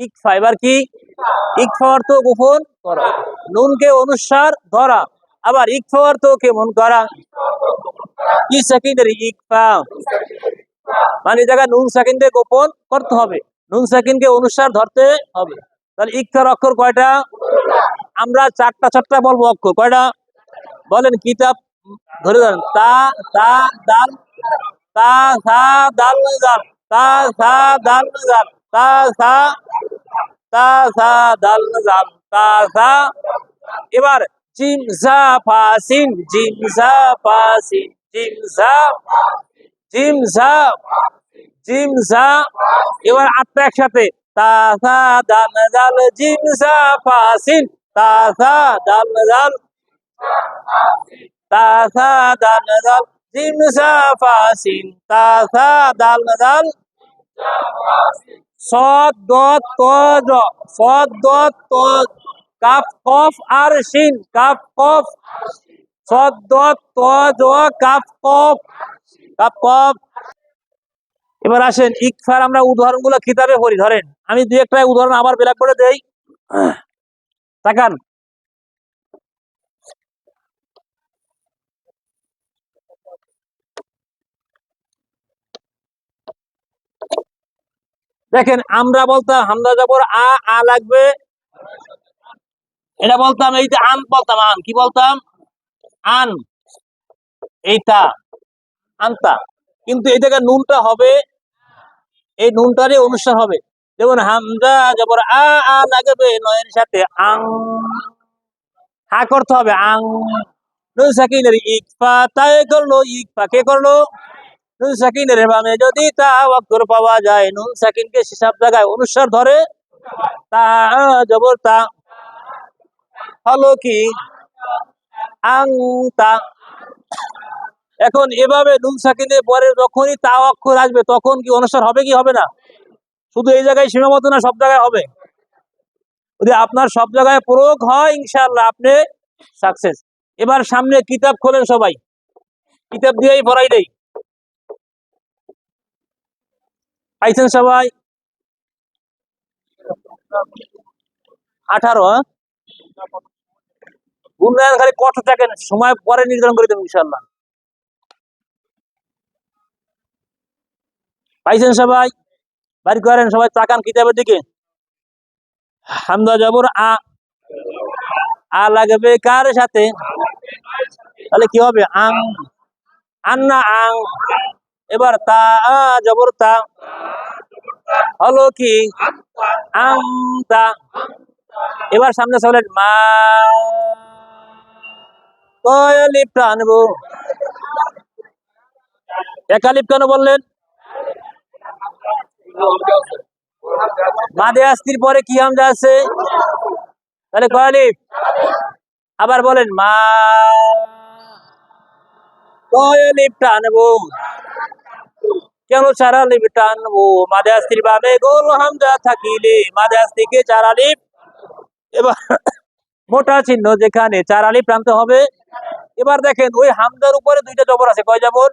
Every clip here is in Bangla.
ইকফা এবার কি? ইকফা অর্থ গোপন করা। নুনকে অনুসার ধরা। আবার ইকফা অর্থ কেমন করা? কি সেকেন্ডারি ইকফা মানে এই জায়গায় নুন সেকেন্ডে গোপন করতে হবে। নুন সেকেন্ডকে অনুসার ধরতে হবে। তাহলে ইকফার অক্ষর কয়টা? আমরা চারটা চারটা বলব অক্ষর। কয়টা? বলেন কিতাব ধরে ধরেন। তা তা, দাল, তা সা দাল দাল, তা সা দাল দাল, তা সা তা সা দাল দাল তা সা এবার জিম জা ফাসিন জিম জা ফাসিন জিম জা জিম জা জিম জা এবার আটটা একসাথে তা সা দাল দাল জিম জা ফাসিন তা সা দাল দাল তা সা দাল দাল জিম জা ফাসিন তা সা দাল দাল সদ দ ত জ সদ ত কাফ আর কাফ। সদ দ ত জ কাফ কফ। এবার আসেন, ইকফার আমরা উদাহরণগুলো কিতাবে পড়ি, ধরেন। আমি দু একটা উদাহরণ আবার বেলা করে দেই। তাকান। দেখেন, আমরা বলতাম হামদা জবর আ আ লাগবে। এটা বলতাম, এই যে আন বলতাম, আন। কি বলতাম? আন। এইটা। আনতা। কিন্তু এই জায়গায় নুনটা হবে। এই নুনটারই অনুষ্ঠান হবে। যেমন হামজা জবর আ আ লাগবে নয়ের সাথে আং। হা করতে হবে, আং। নুন সাকিনের ইকফা, তাই করল, ইকফা। কে করল? নুন সাকিনের বামে যদি তা অক্ষর পাওয়া যায়, নুন সাকিনকে হিসাব জায়গায় অনুসার ধরে। তা জবর তা হলো কি আং তা এখন এভাবে নুন সাকিনের পরে যখনই তা অক্ষর আসবে, তখন কি অনুসার হবে কি হবে না? শুধু এই জায়গায় সীমাবদ্ধ না, সব জায়গায় হবে? যদি আপনার সব জায়গায় প্রয়োগ হয়, ইনশাআল্লাহ আপনি সাকসেস এবার সামনে কিতাব খোলেন সবাই। কিতাব দিয়েই পড়াই দেই। পাইছেন সবাই? আঠারো হ্যাঁ? উন্নয়ন খালি কত থাকেন, সময় পরে নির্ধারণ করে দেবেন ইনশাল্লাহ পাইছেন সবাই? বাড়ি করেন সবাই, তাকান কিতাবের দিকে। হামদা জবর, আ আ লাগবে কার সাথে? তাহলে কি হবে? আং আন্না আং। এবার তা জবর তা হলো কি? আং এবার সামনে চলেন মা টানবো একালিপ কেন বললেন? মাদে আস্তির পরে কি হামজা আছে? তাহলে কয়ালিপ আবার বলেন, মা কয়ালিপ টানবো কেন চারা লিপ টানবো মাদে আস্তির বাবে গোল হামজা থাকিলে মাদে আস্তিকে চারা লিপ এবার মোটা চিহ্ন যেখানে চার আলি প্রান্ত হবে। এবার দেখেন, ওই হামদার উপরে দুইটা জবর আছে, কয় জবর?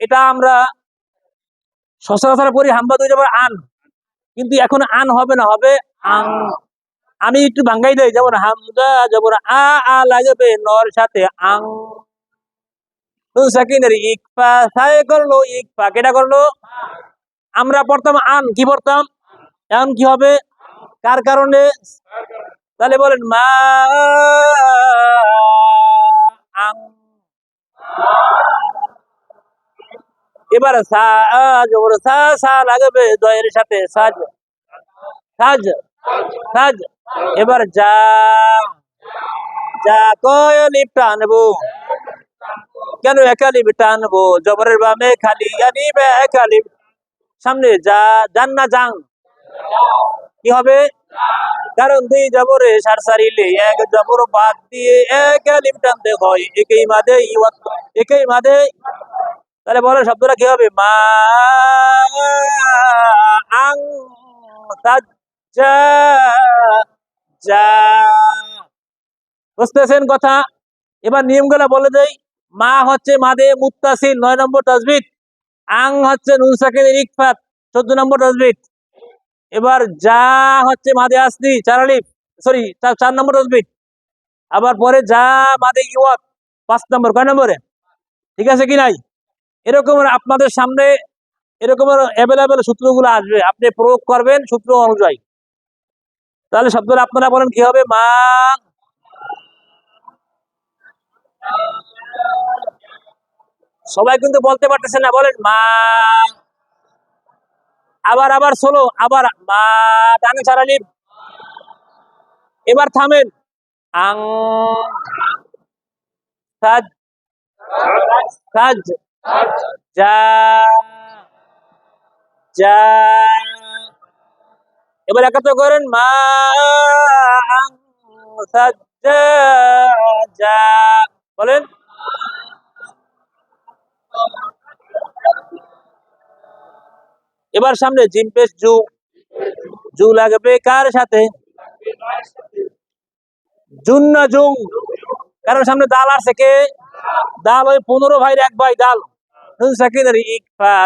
এটা আমরা সচরাচর পড়ি হামদা দুই জবর, আন। কিন্তু এখন আন হবে না, হবে আং। আমি একটু ভাঙ্গাই দেই, যেমন হামদা জবর আ আ লাগবে, নর সাথে আং। নুন সাকিনের ইকফা করল ইকফা কেটা আমরা পড়তাম আন, কি পড়তাম এখন কি হবে? কার কারণে? তাহলে বলেন, মা আং। এবার সা সা সা লাগবে, দয়ের সাথে সাজ। সাজ সাজ। এবার যা যা কয় লিপ টানবো কেন একা লিপ টানবো জবরের বামে খালি আলিপ একা লিপ সামনে যা, যান না যাং কি হবে? কারণ দুই জবরে সার সারিলে, এক জবর বাদ দিয়ে এক আলিফ টানতে হয়। একই ইওয়াত, একই মাদে তাহলে বলো শব্দটা কি হবে? মা আং বুঝতেছেন কথা? এবার নিয়মগুলো বলে দেই। মা হচ্ছে মাদে মুত্তাসিল, নয় নম্বর তাজবিদ আং হচ্ছে নুন সাকিনের ইকফাত, চোদ্দ নম্বর তাজবিদ এবার যা হচ্ছে মাদে আসলি, চার আলিফ সরি চার নম্বর তসবির আবার পরে যা মাদে ইওয়াত পাঁচ নম্বর, কয় নম্বরে? ঠিক আছে কি নাই? এরকম আপনাদের সামনে এরকম অ্যাভেলেবেল সূত্রগুলো আসবে। আপনি প্রয়োগ করবেন সূত্র অনুযায়ী। তাহলে শব্দটা আপনারা বলেন কি হবে? মা সবাই কিন্তু বলতে পারতেছে না, বলেন, মা। আবার আবার সোলো আবার, মা, টানে ছাড়ালি এবার থামেন। আং, সাজ সাজ, যা যা। এবার একাত্র করেন, মা সাজ যা। বলেন। এবার সামনে জিম পেশ জু। জু লাগবে কার সাথে? জুন না জুং? কারণ সামনে দাল আছে কে? দাল ওই পনেরো ভাইয়ের এক ভাই, দাল।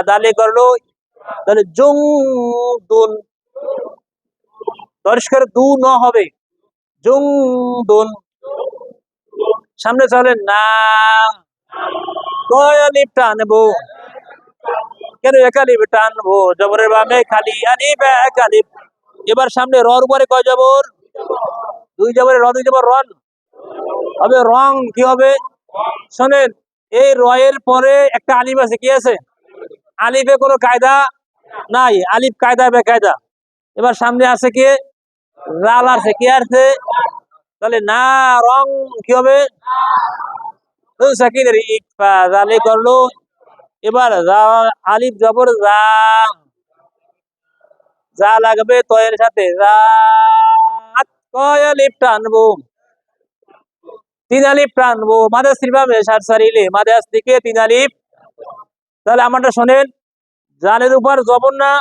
দালে করল। তাহলে জুং, দুন। পরিষ্কার দু ন হবে। জুং, দুন। সামনে চলেন না। কয় আলিফ টানবো। কেন এক আলিফ টানবো? জবরের বামে খালি আলিফ এক আলিফ এবার সামনে রর উপরে কয় জবর? দুই জবরে র দুই জবর রন হবে রং, কি হবে? শোনেন, এই রয়ের পরে একটা আলিফ আছে, কি আছে? আলিফে কোনো কায়দা নাই। আলিফ কায়দা বেকায়দা এবার সামনে আছে কি? রাল আছে, কি আছে? তাহলে না, রং কি হবে? করল। এবার আলিফ জবর যা। লাগবে তয়ের সাথে টানবো? তিন আলিফ টানবো। মাদে সিলভাবে সার সারিলে মাদে আস থেকে তিন আলিফ। তাহলে আমারটা শোনেন, জালের উপর জবর না,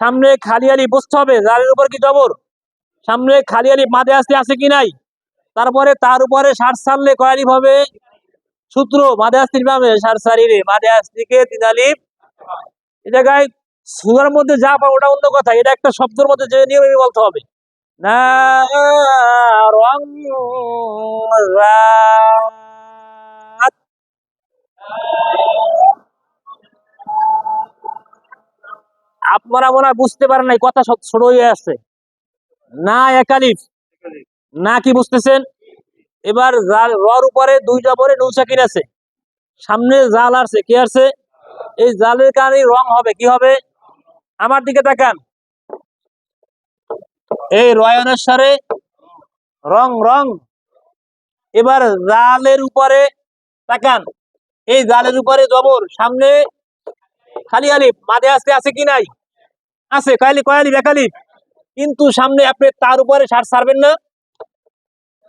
সামনে খালি আলি বুঝতে হবে, জালের উপর কি জবর? সামনে খালি আলি মাদে আসতে আছে কি নাই? তারপরে তার উপরে সার সারলে কয় আলিফ হবে সূত্র মাদে আসতির পাবে সার সারিলে মাদে আসতিকে তিন আলিফ এই জায়গায় সুরার মধ্যে যা পাবো ওটা অন্য কথা, এটা একটা শব্দের মধ্যে যে নিয়মে বলতে হবে। না রং আপনারা মনে বুঝতে পারেন নাই, কথা ছোট হয়ে আসছে না একালিফ। না কি বুঝতেছেন? এবার জাল, রর উপরে দুই জবরে নৌ সাকিন আছে। সামনে জাল আছে কি আছে এই জালের কারণে রং হবে, কি হবে? আমার দিকে তাকান। এই রয়নের সারে রং রং। এবার জালের উপরে তাকান। এই জালের উপরে জবর, সামনে খালি আলিফ। মাঝে আসতে আছে কি নাই? আছে কয়ালি কয়ালি বেকালিফ কিন্তু সামনে আপনি তার উপরে সার সারবেন না।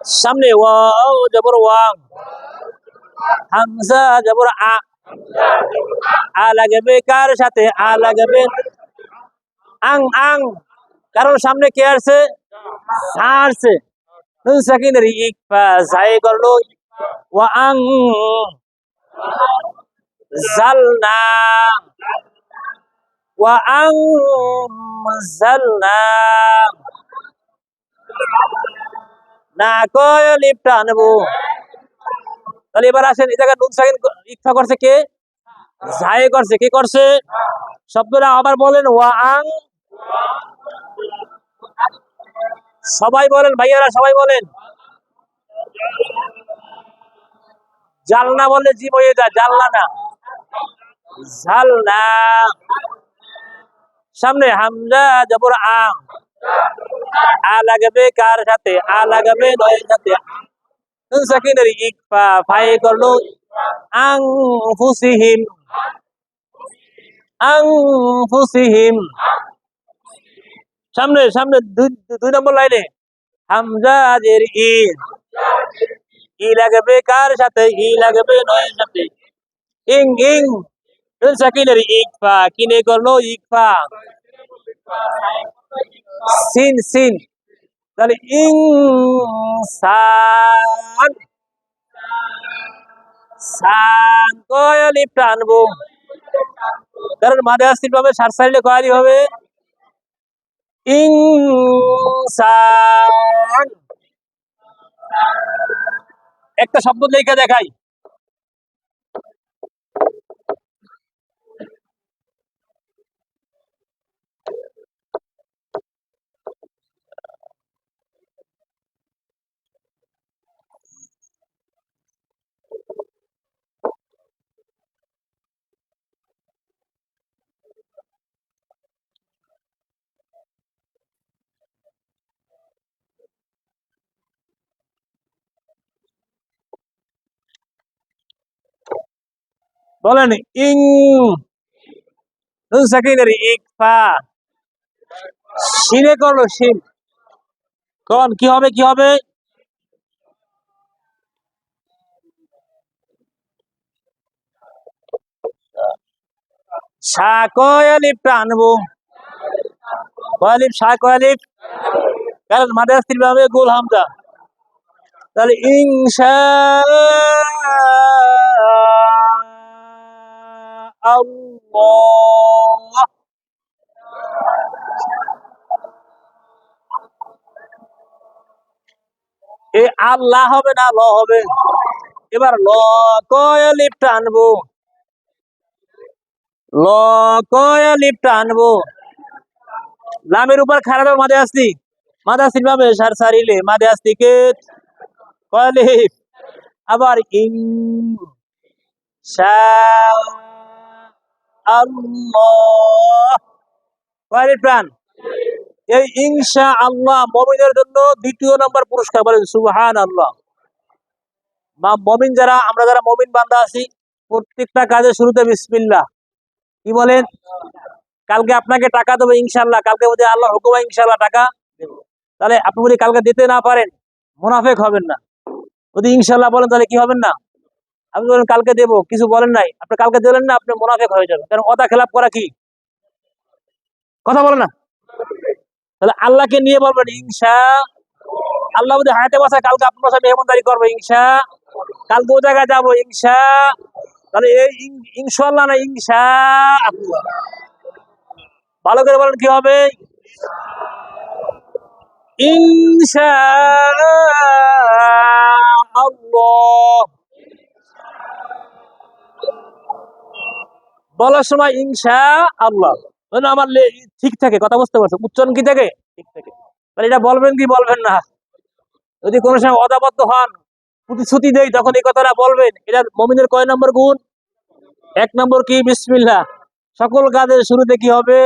সামনে ওয়াও জবর ওয়াং হামজা জবর আ আ লাগবে কার সাথে আ লাগবে আং আং কারণ সামনে কে আসছে সা আসছে নুন সাকিনের ইকফা জাই করল ওয়া আং জালনা ওয়া আং জালনা না কয় লিপটা আনব। তাহলে এবার আসেন, এই জায়গায় নুন সাকিন ইকফা করছে কে? জায়ে করছে, কে করছে? শব্দটা আবার বলেন, ওয়া। আং সবাই বলেন, ভাইয়ারা সবাই বলেন। জালনা বললে জিম হয়ে যায়, জালনা না। জালনা সামনে হামজা জবর আম। আ লাগাবে কার সাথে? আ লাগাবে নয়ের সাথে। সাকিনের ইকফা ফাই করল আং ফুসিহিম আং ফুসিহিম সামনে সামনে, দুই নম্বর লাইনে। হামজাজের ই। ই লাগবে কার সাথে? ই লাগবে নয়ের সাথে। ইং ইং। সাকিনের ইকফা কিনে করল ইকফা। সিন সিন। তাহলে ইং সান সান কয় লিপটা আনব কারণ মাঝে আসতে পাবে সার সাইডে কয়ালি হবে? ইনসান। একটা শব্দ লেখা দেখাই। বলেন, ইং নুন সাকিনের ইকফা শিনে করল শিন কোন, কি হবে কি হবে? কয়ালিপটা আনব কয়ালিপ সা কয়ালিপ কারণ মাঝে স্ত্রী ভাবে গোল হামজা। তাহলে ইনশা আল্লাহ এ আল্লাহ হবে না, ল হবে। এবার ল কয় লিপটা আনব ল কয় লিপটা আনব লামের উপর খারাপ মাঝে আসতি। মাঝে আসতি ভাবে সার সারিলে মাঝে আসতি কে? কয় লিপ আবার ইং শা কালকে আপনাকে টাকা দেবো ইনশাল্লাহ কালকে যদি আল্লাহ হুকুমা ইনশাল্লাহ টাকা তাহলে আপনি যদি কালকে দিতে না পারেন, মুনাফেক হবেন না। যদি ইনশাল্লাহ বলেন তাহলে কি হবেন না? আপনি বলেন কালকে দেবো। কিছু বলেন নাই। আপনি কালকে দিলেন না, আপনি মুনাফেক হয়ে যাবেন। কারণ কথা খেলাপ করা কি? কথা বলেন না। তাহলে আল্লাহকে নিয়ে বলবেন, ইনশা আল্লাহ যদি হায়াতে বসা কালকে আপনার বাসায় মেহমানদারি করব, ইনশা। কালকে ও জায়গায় যাব, ইনশা। তাহলে এই ইন- ইনশাল্লাহ না আল্লাহ। ভালো করে বলেন কি হবে? ইনশা আল্লাহ। বলার সময় ইনশা আল্লাহ। যেন আমার ঠিক থাকে, কথা বুঝতে পারছ? উচ্চারণ কি থাকে? ঠিক থাকে। তাহলে এটা বলবেন কি বলবেন না? যদি কোনো সময় অদাবদ্ধ হন, প্রতিশ্রুতি দেই, তখন এই কথাটা বলবেন। এটা মমিনের কয় নম্বর গুণ? এক নম্বর কি? বিসমিল্লাহ। সকল কাজের শুরুতে কি হবে?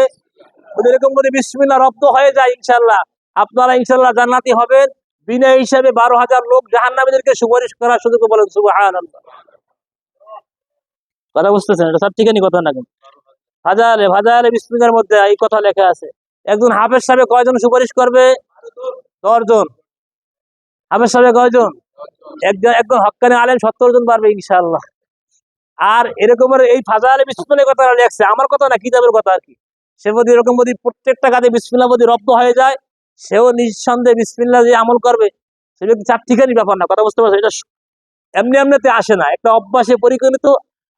এরকম করে বিসমিল্লাহ রপ্ত হয়ে যায় ইনশাল্লাহ আপনারা ইনশাল্লাহ জান্নাতি হবেন। বিনা হিসাবে বারো হাজার লোক জাহান্নামীদেরকে সুপারিশ করার সুযোগ বলেন সুবহান কথা বুঝতেছেন? এটা সব ঠিকানি কথা না কিন্তু। হাজারে হাজারে বিসমিল্লার মধ্যে এই কথা লেখা আছে। একজন হাফেজ সাহেব কয়জন সুপারিশ করবে? দশজন। হাফেজ সাহেব কয়জন? একজন একজন হক্কানি আলেম সত্তর জন পারবে ইনশাআল্লাহ। আর এরকমের এই ফাজালে বিসমিল্লার কথা লেখছে। আমার কথা না, কিতাবের কথা আর কি? সে যদি এরকম যদি প্রত্যেকটা কাজে বিসমিল্লাহ যদি রব্দ হয়ে যায়, সেও নিঃসন্দেহে বিসমিল্লাহ যে আমল করবে সে ব্যক্তি চার ঠিকানি ব্যাপার না। কথা বুঝতে পারছ এটা এমনি এমনিতে আসে না। একটা অভ্যাসে পরিগণিত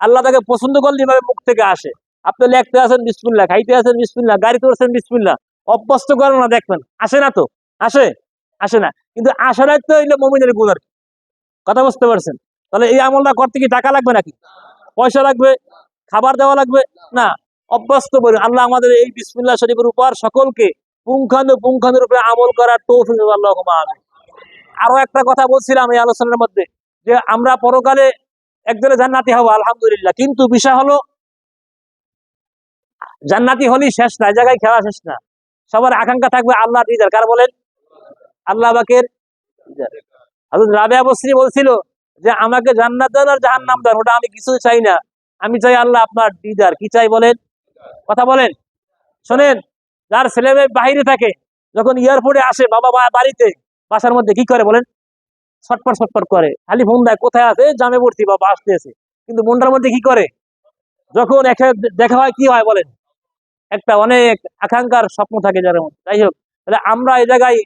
আল্লাহ তাকে পছন্দ করলে এভাবে মুখ থেকে আসে। আপনি লেখতে আছেন বিসমিল্লাহ, খাইতে আছেন বিসমিল্লাহ গাড়ি করছেন বিসমিল্লাহ, অভ্যস্ত করেন না, দেখবেন, আসে না তো? আসে? আসে না। কিন্তু আসারাই তো হইল মমিনের গুণ আর কথা বুঝতে পারছেন? তাহলে এই আমলটা করতে কি টাকা লাগবে নাকি? পয়সা লাগবে? খাবার দেওয়া লাগবে? না। অভ্যস্ত বলুন, আল্লাহ আমাদের এই বিসমিল্লাহ শরীফের উপর সকলকে পুঙ্খানু পুঙ্খানুর উপরে আমল করার তৌফিক আমিন। আরও একটা কথা বলছিলাম এই আলোচনার মধ্যে, যে আমরা পরকালে একজনে জান্নাতি হব, আলহামদুলিল্লাহ। কিন্তু বিষয় হলো, জান্নাতি হলেই শেষ না জায়গায় খেলা শেষ না। সবার আকাঙ্ক্ষা থাকবে আল্লাহ দিদার। কার বলেন? আল্লাহ বাকের হযরত রাবিয়া বসরি বলছিল যে, আমাকে জান্নাত দেন আর জাহান নাম দেন ওটা আমি কিছু চাই না। আমি চাই আল্লাহ আপনার দিদার। কি চাই বলেন? কথা বলেন। শোনেন, যার ছেলে মেয়ে বাহিরে থাকে, যখন এয়ারপোর্টে আসে, বাবা বাড়িতে, বাসার মধ্যে, কি করে বলেন? ছটপট ছটপট করে। খালি ফোন দেয় কোথায় আছে? "এই জামে পড়ছি বাবা আসতেছে কিন্তু মনটার মধ্যে কি করে? যখন একে দেখা হয়, কি হয় বলেন? একটা অনেক আকাঙ্ক্ষার স্বপ্ন থাকে যার মধ্যে। যাই হোক, তাহলে আমরা এই জায়গায়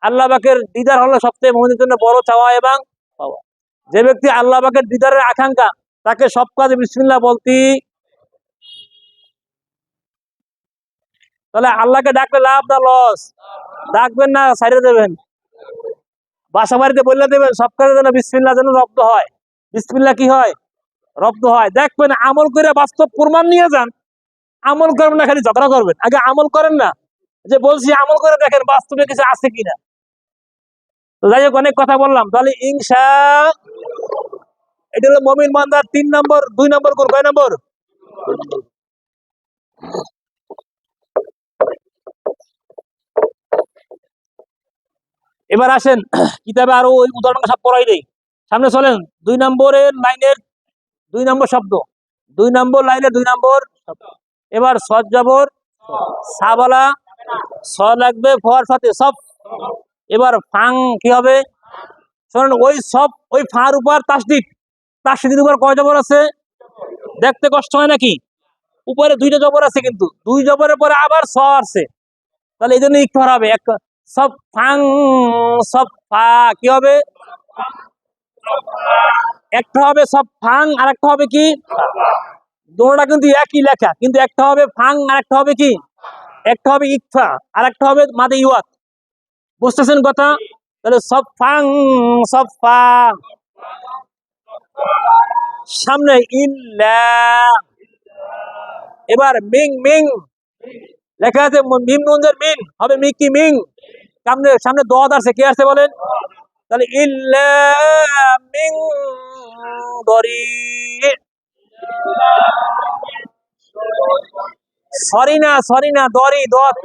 আল্লাহ বাকের দিদার হলো সবচেয়ে মনের জন্য বড় চাওয়া এবং পাওয়া। যে ব্যক্তি আল্লাহ বাকের দিদারের আকাঙ্ক্ষা, তাকে সব কাজে বিসমিল্লাহ বলতি। তাহলে আল্লাহকে ডাকলে লাভ না লস ডাকবেন না সাইডে দেবেন। বাসা বাড়িতে বললে দেবেন সব কাজে যেন বিসমিল্লাহ যেন রব্দ হয়। বিসমিল্লাহ কি হয়? রব্দ হয়। দেখবেন আমল করে বাস্তব প্রমাণ নিয়ে যান। আমল করবেন না, খালি ঝগড়া করবেন। আগে আমল করেন না। যে বলছি আমল করে দেখেন বাস্তবে কিছু আছে কিনা। যাই হোক, অনেক কথা বললাম। তাহলে ইংসা এটা হলো মমিন মান্দার তিন নম্বর, দুই নম্বর কয় নম্বর? এবার আসেন, কিতাবে আরও ওই উদাহরণ সব পড়াই দেই। সামনে চলেন, দুই নম্বরের লাইনের দুই নম্বর শব্দ। দুই নম্বর লাইনের দুই নম্বর এবার সৎ জবর সাবালা স লাগবে ফর সাথে সব। এবার ফাং কি হবে? শোনেন, ওই সব, ওই ফাঁর উপর তাসদিদ তাসদিদের উপর কয় জবর আছে? দেখতে কষ্ট হয় নাকি? উপরে দুইটা জবর আছে কিন্তু। দুই জবরের পরে আবার স আছে তাহলে এই জন্য একটু হবে। এক সব ফাং সব ফা, কি হবে? একটা হবে সব ফাং আর একটা হবে কি? দুটোটা কিন্তু একই লেখা, কিন্তু একটা হবে ফাং আর একটা হবে কি? একটা হবে ইকফা আর একটা হবে মাদে ইওয়াত বুঝতেছেন কথা? তাহলে সব ফাং, সব ফা। সামনে ইল্লা। এবার মিং মিং। লেখা আছে মিম নুনজের মিন, হবে মি কি মিং। সামনে সামনে দদ আছে কে আছে বলেন? তাহলে, ইল্লা মিং দরি। সরি না সরি না, দরি, দত।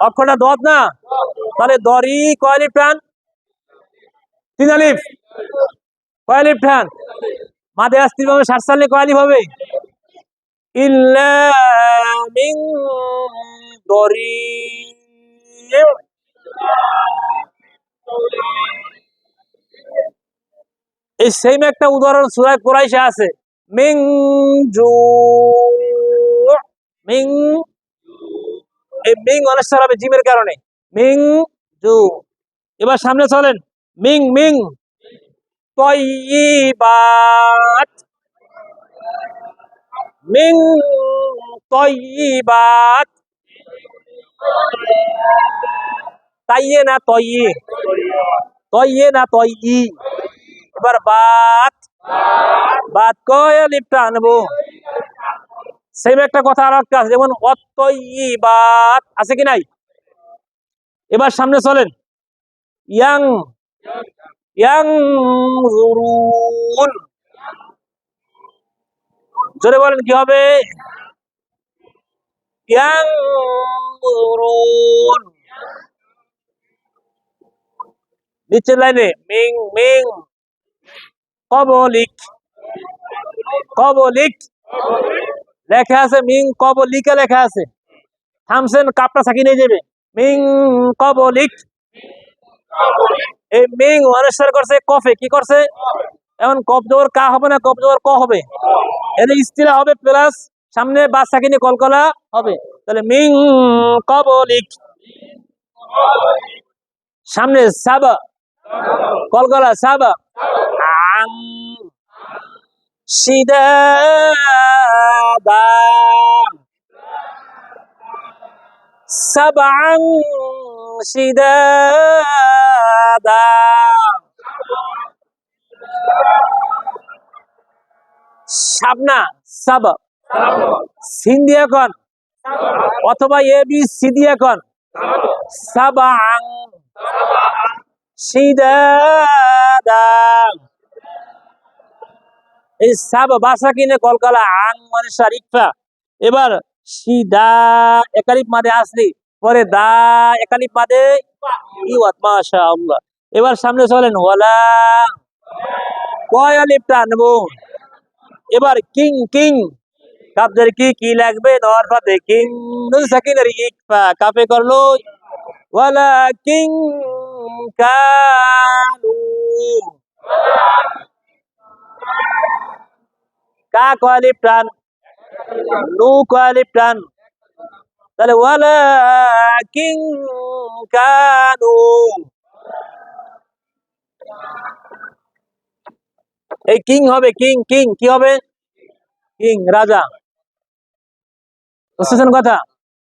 অক্ষরটা দত না? তাহলে দরি কয়ালিফ টান? তিন আলিফ। কয়ালিফ টান? মাদে আসতে হবে ষাট সালে কয়ালিফ হবে? ইল্লা মিন দরি এই সেম একটা উদাহরণ সুরায় কোরাইশে আছে। মিং মিং এই মিং হবে জিমের কারণে। মিং জু। এবার সামনে চলেন। মিং মিং। তয়িবাত। মিং তয়িবাত। তাইয়ে না না এবার বাত। বাত কয় লিপটা আনব। সেম একটা কথা আর একটা আছে, যেমন অতইবাত আছে কি নাই? এবার সামনে চলেন। ইয়াং ইয়াং জোরে বলেন কি হবে? ইয়াং জুরুন নিচের লাইনে মিং মিং কবলিক কবলিক লেখা আছে মিং কবলিকা লেখা আছে। থামছেন কাপটা সাকি নিয়ে যাবে। মিং কবলিক এই মিং অনেশ্বর করছে, কফে। কি করছে? এখন কপ জোর কা হবে না? কপ জোর ক হবে? এর স্ত্রীরা হবে প্লাস সামনে বাস সাকিনি কলকলা হবে। তাহলে মিং কবলিক। সামনে সাবা। কলকলা সাবা। আং সিদাদা সাবাং সাবনা, সাবা। সিন দিয়ে কন অথবা এ বি সি দিয়ে কন সাবাং এই সাব বাসা কিনে কলকালা আং মানে শারিফা। এবার সিদা একালিপ মাদে আসলি, পরে দা একালিপ মাদে ইওয়াত মাশা আল্লাহ এবার সামনে চলেন, ওয়ালা। কয় আলিফটা আনব? এবার কিং কিং। কাপদের কি কি লাগবে? নর ফাতে কিং সাকিনের ইকফা কাপে করল? ওয়ালা কিং কানু। কা কোয়ালিপ টান নু কোয়ালিপ টান তাহলে ওয়ালা কিং কানু। এই কিং হবে, কিং কিং, কি হবে? কিং, রাজা। বুঝতেছেন কথা,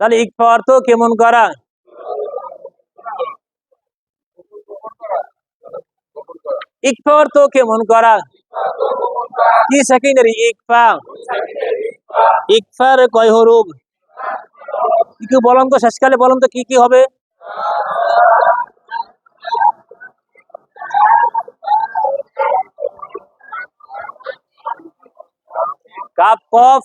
তাহলে ইকফা অর্থ কেমন করা? ইক ইকফা অর্থ কেমন করা? কি সেকেন্ডারি ইকফা ইকফার কয় হরুপ কি বলুন তো, শেষকালে বলুন তো, কি কি হবে? কাপ কফ